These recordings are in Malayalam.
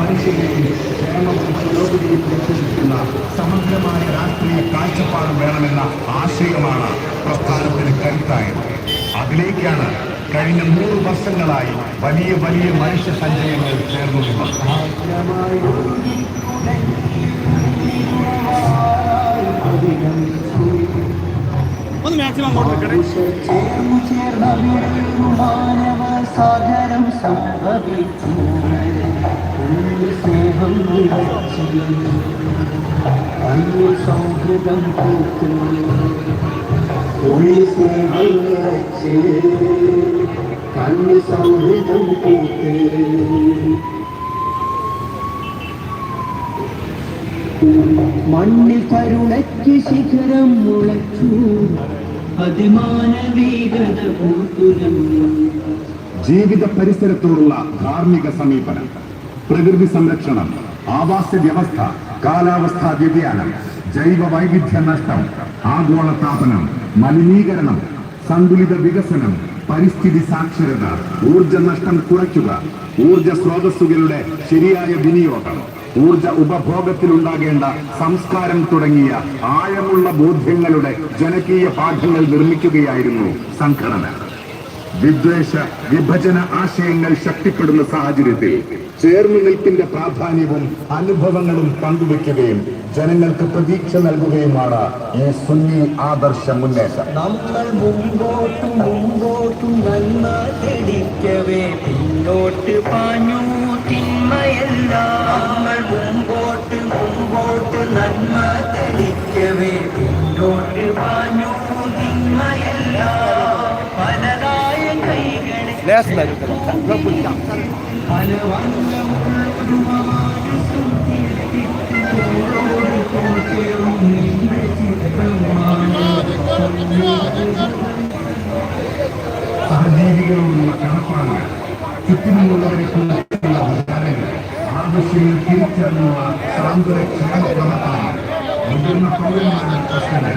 മനുഷ്യരെയും ക്ഷേമവും പുരോഗതിയും ലക്ഷ്യമിക്കുന്ന സമഗ്രമായ രാഷ്ട്രീയ കാഴ്ചപ്പാട് വേണമെന്ന ആശയമാണ് പ്രസ്ഥാനത്തിന് കരുത്തായത്. അതിലേക്കാണ് കഴിഞ്ഞ നൂറ് വർഷങ്ങളായി വലിയ വലിയ മനുഷ്യ സഞ്ചയങ്ങൾ ചേർന്നു ഒന്ന് മാക്സിമം ചേർന്ന സാഗരം സംഭവിച്ചു സ്നേഹം അന്യ സൗഹൃദം പൂത്തു ഉള്ളിൽ സ്നേഹം നിറച്ച് കണ്ണ് സൗഹൃദം പൂത്ത് മണ്ണിൽ കരുണയ്ക്ക് ശിഖരം മുളച്ചു അതിമാനവീകത പൂത്തുലഞ്ഞു ജീവിത പരിസരത്തോടുള്ള ധാർമ്മിക സമീപനം പ്രകൃതി സംരക്ഷണം ആവാസ വ്യവസ്ഥ കാലാവസ്ഥാ വ്യതിയാനം ജൈവ വൈവിധ്യ നഷ്ടം ആഗോളതാപനം മലിനീകരണം സന്തുലിത വികസനം പരിസ്ഥിതി സാക്ഷരത ഊർജ നഷ്ടം കുറയ്ക്കുക ഊർജ സ്രോതസ്സുകളുടെ ശരിയായ വിനിയോഗം ഊർജ ഉപഭോഗത്തിലുണ്ടാകേണ്ട സംസ്കാരം തുടങ്ങിയ ആഴമുള്ള ബോധ്യങ്ങളുടെ ജനകീയ പാഠങ്ങൾ നിർമ്മിക്കുകയായിരുന്നു സംഘടന. വിദ്വേഷ വിഭജന ആശയങ്ങൾ ശക്തിപ്പെടുന്ന സാഹചര്യത്തിൽ ചേർന്ന് നിൽപ്പിന്റെ പ്രാധാന്യവും അനുഭവങ്ങളും പങ്കുവെക്കുകയും ജനങ്ങൾക്ക് പ്രതീക്ഷ നൽകുകയുമാണ് ഈ സുന്നി ആദർശ മുന്നേറ്റം. നമ്മൾ പിന്നോട്ട് പാഞ്ഞു തിന്മയല്ല. നമ്മൾ നിന്റെ ചിത്രമാണ് സഹജീവികളോടുള്ള കടപ്പാടുകൾ ചുറ്റിനുമുള്ളവരെക്കുള്ള വിചാരങ്ങൾ ആവശ്യങ്ങൾ തിരിച്ചറിഞ്ഞുള്ള സാന്ത്വന ക്ഷേമ പ്രവർത്തനങ്ങൾ മുതിർന്ന പൗരന്മാരുടെ പ്രശ്നങ്ങൾ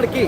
వాళ్ళకి